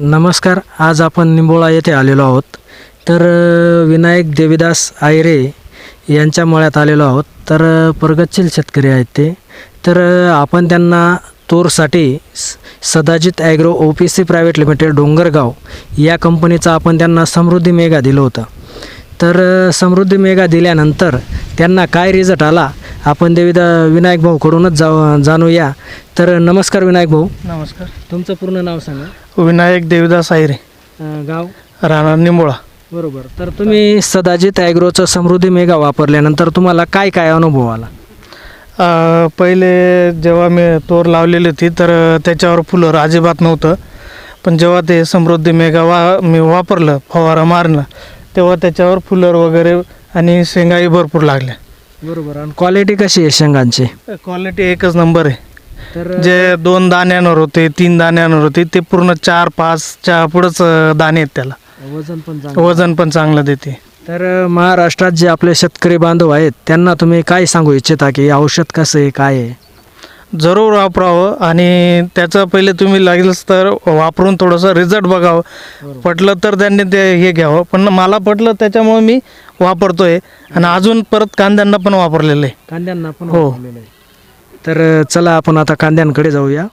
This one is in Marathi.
नमस्कार आज आपण निंबोळा येथे आलेलो आहोत. तर विनायक देवीदास आयरे यांच्या मळ्यात आलेलो आहोत. तर प्रगतशील शेतकरी आहेत ते. तर आपण त्यांना तूरसाठी स- Sadajit agro O P C private limited Dongargaon या कंपनीचा आपण त्यांना समृद्धी मेगा दिलं होतं. तर समृद्धी मेगा दिल्यानंतर त्यांना काय रिझल्ट आला? आपण देवीदा विनायक भाऊकडूनच जाऊ जाणूया. तर नमस्कार विनायक भाऊ. नमस्कार. तुमचं पूर्ण नाव सांगा. विनायक देवीदास आयरे. अ, गाव? राहणार निंबोळा. बरोबर. तर तुम्ही सदाजित ॲग्रोचं समृद्धी मेगा वापरल्यानंतर तुम्हाला काय काय अनुभव आला? अ, पहिले जेव्हा मी तोर लावलेली होती तर त्याच्यावर फुलं अजिबात नव्हतं. पण जेव्हा ते समृद्धी मेगा वा मी वापरलं फवारा मारलं तेव्हा त्याच्यावर फुलर वगैरे आणि शेंगाही भरपूर लागल्या. बरोबर. आणि क्वालिटी कशी आहे शेंगांची? क्वालिटी एकच नंबर आहे. तर जे दोन दाण्यांवर होते तीन दाण्यांवर होते ते पूर्ण चार पाचच्या पुढंच दाणे आहेत त्याला. वजन पण वजन पण चांगलं देते. तर महाराष्ट्रात जे आपले शेतकरी बांधव आहेत त्यांना तुम्ही काय सांगू इच्छिता की औषध कसं आहे काय आहे? जरूर वापरावं आणि त्याचं पहिले तुम्ही लागेलच तर वापरून थोडंसं रिझल्ट बघावं. पटलं तर त्यांनी ते हे घ्यावं. पण मला पटलं त्याच्यामुळे मी वापरतोय आणि अजून परत कांद्यांना पण वापरलेलं आहे. कांद्यांना पण हो. तर चला आपण आता कांद्यांकडे जाऊया.